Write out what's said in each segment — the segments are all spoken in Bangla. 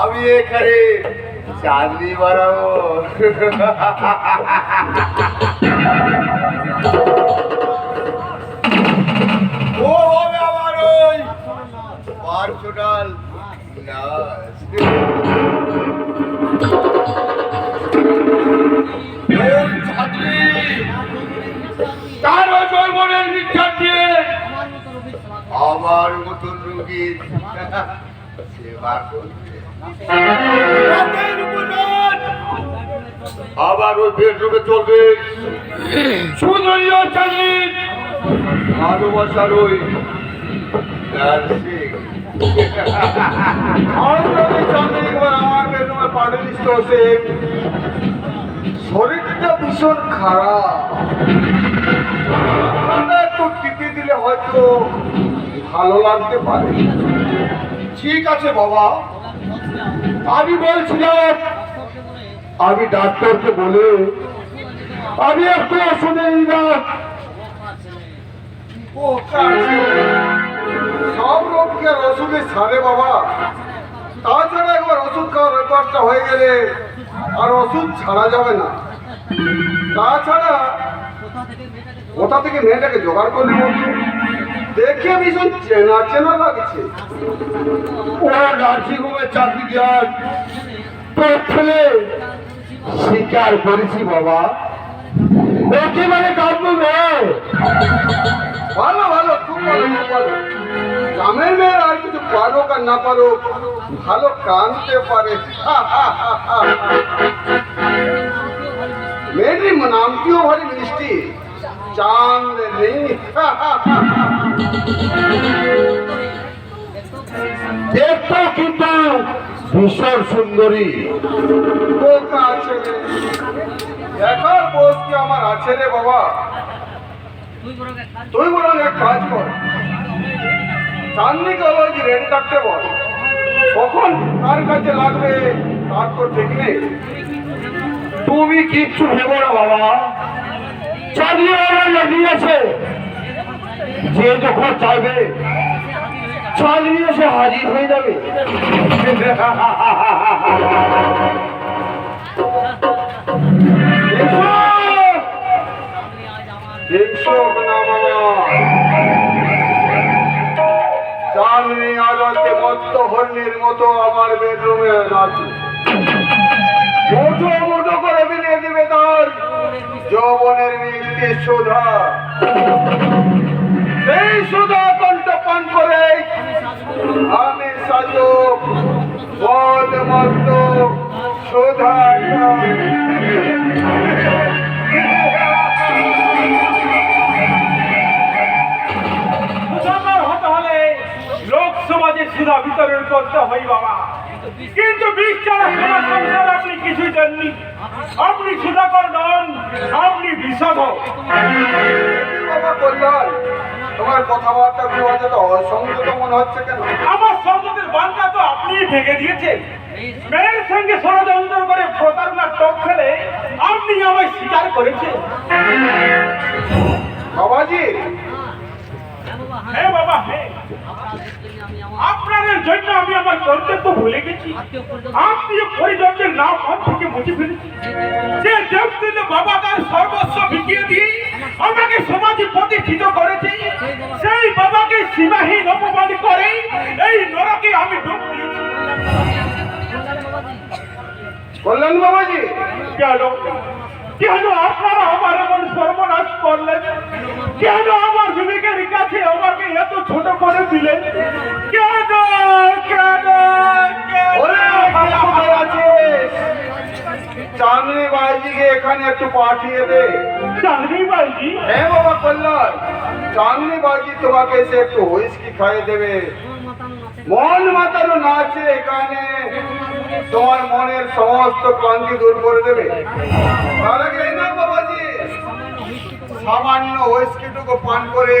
আমি এখানে চাঁদনি বাড়াবো ও হবে আমার ওই পার্সোনাল নাচ। আমার মতন রুগীর সেবা আবার ওই বেডরুমে চলবে। সুন্দরীয় চাকরি ভালোবাসার ওই শরীরটা ভীষণ খারাপ। একটু টিপে দিলে হয়তো ভালো লাগতে পারে। ঠিক আছে বাবা। আমি বলছিলাম, আমি ডাক্তারকে বলে, আমি একটু ওষুধে নিলাম সব রোগ কি আর ওষুধে ছাড়ে বাবা। তাছাড়া একবার ওষুধ খাওয়ার ব্যাপারটা হয়ে গেলে আর ওষুধ ছাড়া যাবে না। তাছাড়া কোথা থেকে মেয়েটাকে জোগাড় করলি দেখে ভীষণ চেনা চেনা লাগছে। ও নার্সিং হোমে চাকরি দেওয়ার তোর ছেলে স্বীকার করেছি বাবা। একেবারে কাঁদবো মেয়ে ভালো ভালো, খুব ভালো খুব ভালো। গ্রামের মেয়ের আর কিছু পারুক আর না পারুক, ভালো কানতে পারে। মেয়েটির নামটিও ভারী মিষ্টি। চাঁদ নেই দেখতে কিন্তু ভীষণ সুন্দরী। বোকা ছেলে দেখার বোধ কি আমার আছে রে বাবা। তুই বরং এক কাজ কর। চাঁদনিকে বল যে রেডি থাকতে বল। কখন কার কাছে লাগবে তার তো তুমি কিচ্ছু ভেবো না বাবা। চালিয়ে আমার লাগিয়েছে। যে যখন চাইবে, চালিয়ে এসে হাজির হয়ে যাবে। চাঁদনি আলোতে মত্ত মতো আমার বেডরুমে আছে মুঠো মুঠো করে বিলিয়ে দিবে তার। যৌবনের মিষ্টি সুধা। সেই সুধা কণ্ঠ পান করে আমি সাজক বদ মত্ত সুধা মুসলমান হতে হলে লোক সমাজে সুধা বিতরণ করতে হয় বাবা। কিন্তু বিষ ছাড়া সমাজ সংসার আপনি কিছুই দেননি। আপনি সুধাকর নন, আপনি বাবা তোমার কথাবার্তা মনে হচ্ছে কেন আমার বান্ধা তো দিয়েছেন সঙ্গে করে আপনি আমায় স্বীকার করেছেন। বাবাজি হ্যাঁ বাবা হ্যাঁ আপনাদের জন্য আমি আমার কর্তব্য ভুলে গেছি। আত্মীয় পরিজনদের নাম মন থেকে মুছে ফেলেছি। যে দেবদিনে বাবা তার সর্বস্ব বিকিয়ে দিয়ে আমাকে সমাজে প্রতিষ্ঠিত করেছে সেই বাবাকে সীমাহীন অপমান করে এই নরকে আমি ডুব দিয়েছি। কল্যাণ বাবাজি। কেন? কেন আপনারা আমার এমন সর্বনাশ করলেন? কেন আমার বিবেকের কাছে আমাকে এত দিলেন কেন কেন চাঁদনি বাড়িকে এখানে একটু পাঠিয়ে দে। চাঁদনি বাড়ি হ্যাঁ বাবা কল্যাণ চাঁদনি বাড়ি তোমাকে এসে একটু হুইস্কি খাইয়ে দেবে। মন মাতানো নাচে এখানে। তোমার মনের সমস্ত ক্লান্তি দূর করে দেবে। তার আগে না বাবাজি? সামান্য হুইস্কিটুকু পান করে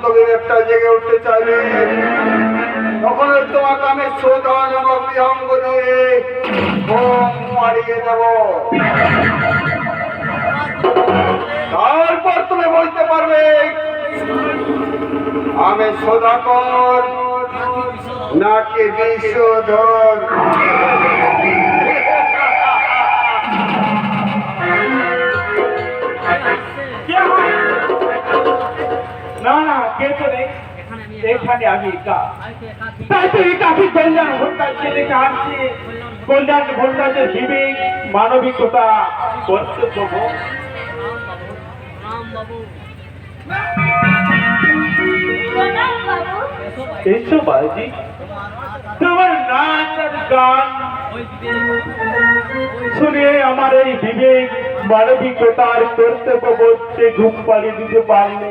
ঘুমন্ত বিবেকটা জেগে উঠতে চাইবে তখন তোমাকে আমি শ্রোতা নামক বিহঙ্গ দিয়ে ঘুম মারিয়ে দেব। তারপর তুমি বলতে পারবে, আমি সদাকর নাকি বিশ্বধর? এখানে আমি একা তাই তো কাকি কল্যাণ ভোল্টার ছেলে কাছে কল্যাণ ভোল্টাজের বিবেক মানবিকতা কর্তব্য তোমার নাচ আর গান শুনে আমার এই বিবেক মানবিকতার কর্তব্য বলতে ঘুম পাড়িয়ে দিতে পারলে।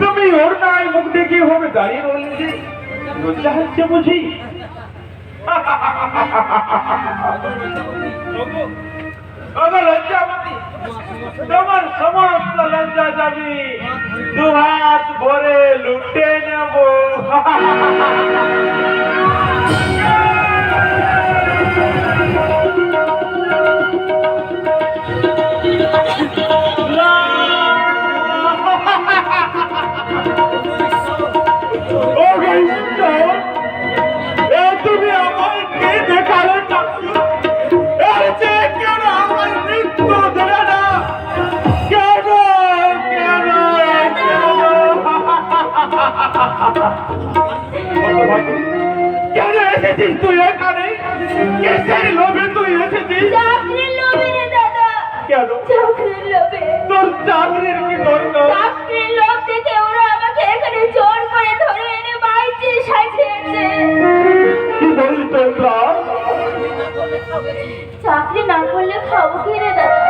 তুমি ওর নাই মুখ দেখে হবে দাঁড়িয়ে রইলে যে লজ্জা হচ্ছে বুঝি? তোমার সমস্ত লজ্জা যাবি দু হাত ভরে লুটে নেব। কেন এসেছিস কেন আমাকে এখানে জোর করে ধরে এনে বাড়িতে সাজিয়েছে চাকরি না করলে খাব কি রে দাদা?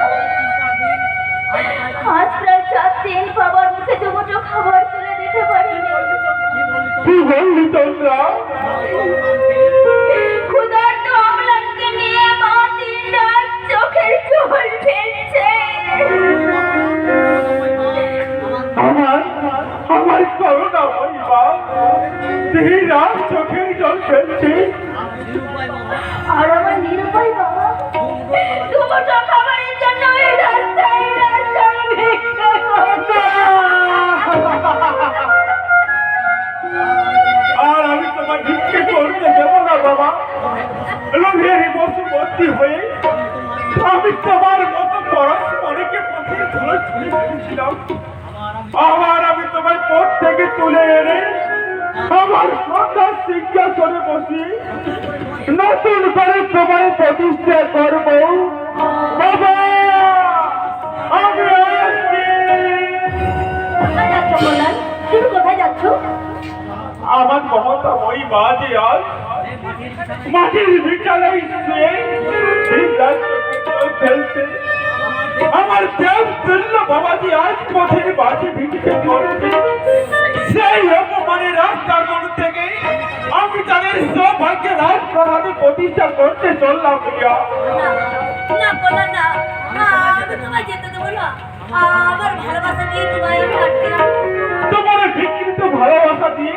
আজ প্রায় চার দিন বাবার মুখে দুমুঠো খাবার তুলে দিতে জল ফেলছে। আমার আমার করোনা পরিবার দিন রাত চোখের জল ফেলছে। আর আমার নিরুপায় লোভের বসুমতী হয়ে। আমি তোমার মতো পরস্পরকে পথের ধুলো ছুঁড়ে ফেলেছিলাম। আবার আমি তোমার পথ থেকে তুলে এনে আমার সন্তান সিংহাসনে বসি। নতুন করে তোমায় প্রতিষ্ঠা করব। বাবা আমি আমার মমতা ওই মা যে আজ মাটির বিদ্যালয় শুয়ে আমার দেব তুল্য বাবাজি আজ পথের বাজি ভিটিতে করছে সেই অপমানের রাস্তার মন থেকে আমি তাদের সৌভাগ্য রাজ প্রভাবে প্রতিষ্ঠা করতে চললাম প্রিয়া না বলো না। আমি তোমায় যেতে দেবো না। আমার ভালোবাসা দিয়ে তোমায় তোমার বিকৃত ভালোবাসা দিয়ে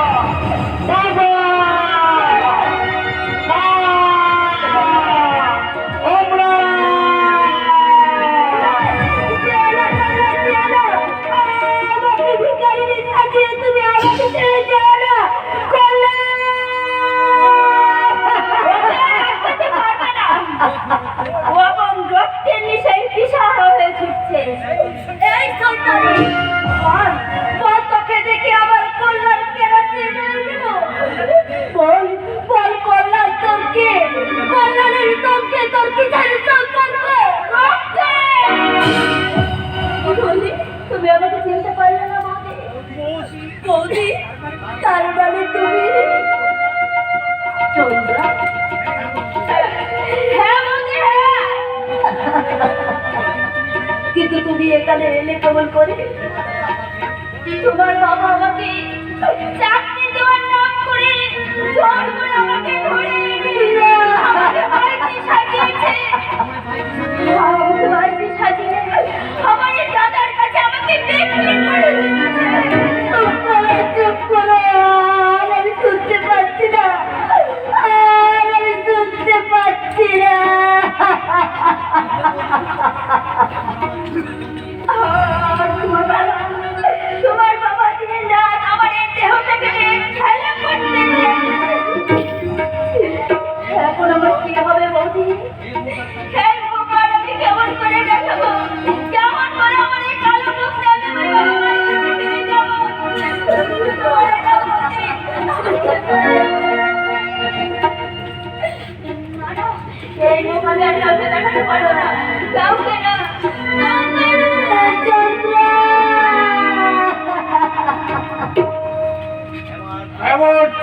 এবং রক্তের নিশায় দিশাহারা হয়ে ছুটছে। এই আবার কল্যাণ কেরাতে বেরোল বল বল কল্যাণ তোরকে কল্যাণের তোর কি জানি তোর তুমি এখানে এলে কেমন করে? তোমার বাবা আমাকে চাকরি দেওয়ার নাম করে জোর করে আমাকে ধরে করে আমি শুনতে পাচ্ছি না।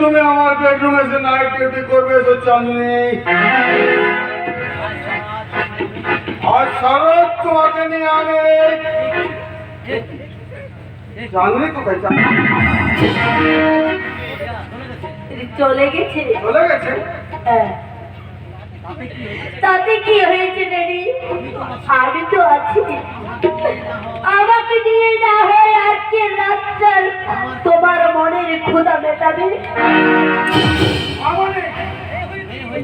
তুমি আমার বেডরুমে এসে নাইট ডিউটি করবে তো চাঁদনি আর শরৎ তোমাকে নিয়ে আগে। চাঁদনি কোথায় চলে গেছে। চলে গেছে? হ্যাঁ। তাতে কি হয়েছে ড্যাডি আমি তো আছি। আমাকে নিয়ে না হয় আজকে রাতটার তোমার মনের ক্ষুদা মেটাবে?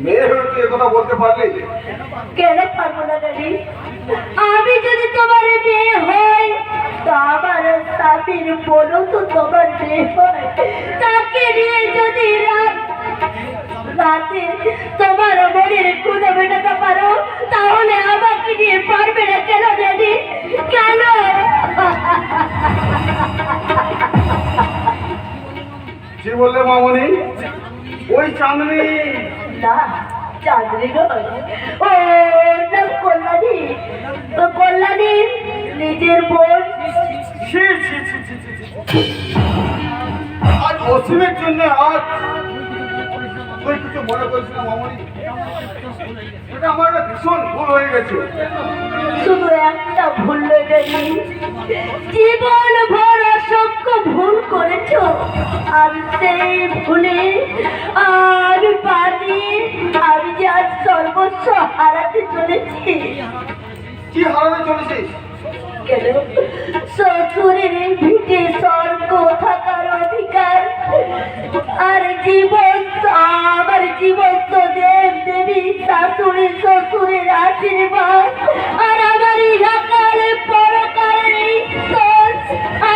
মেয়ে হয়ে তুই একথা বলতে পারলি? কেন পারব না ড্যাডি আমি যদি তোমার মেয়ে হই তো আমার স্বামীর তো তোমার মেয়ে হয়। তাকে নিয়ে যদি রাত রাতে তোমার মনের খুঁজে মেটাতে পারো তাহলে আমাকে নিয়ে পারবে না কেন ড্যাডি কেন? কি বললে মামনি? ওই চাঁদনি। না চাঁদনি নয়। ও কল্যাণী। ও কল্যাণী নিজের বোন। আজ অসীমের জন্য আজ তুই কিছু মনে এটা আমার ভীষণ ভুল হয়ে গেছে। শুধু একটা ভুল লেগেনি জীবন ভর অসংখ্য ভুল করেছ। আর সেই ভুলে আমি পারি। আমি যে আজ সর্বস্ব হারাতে চলেছি। কি হারাতে চলেছিস? শ্বশুরের ভিটে স্বর্গ থাকার অধিকার। আর জীবন তো আমার জীবন তো দেব দেবী শাশুড়ি শ্বশুরের আশীর্বাদ। আর আমার ইহাকালে পরকালের ঈশ্বর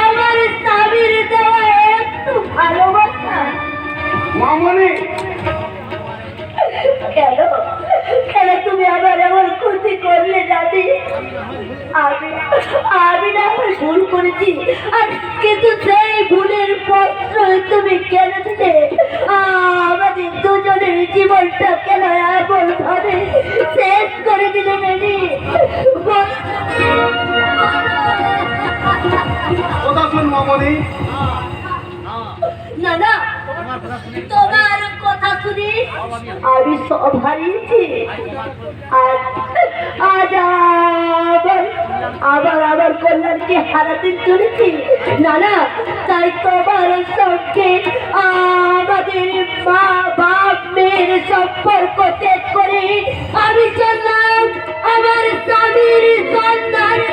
আমার স্বামীর দেওয়া একটু ভালোবাসা। মামনি! কেন? কেন তুমি আবার এমন ক্ষতি করলে দাদি? আমি আমি না ভুল করেছি। আর কিন্তু সেই ভুলের পত্র তুমি কেন না না তোমার কথা শুনি আমি সব হারিয়েছি আজ আবার আবার আবার কল্যাণকে হারাতে চলেছি না না তাই তোমার সঙ্গে আমাদের মা বাপ মেয়ের সম্পর্ক ত্যাগ করে আমি চললাম আমার স্বামীর সন্ধানে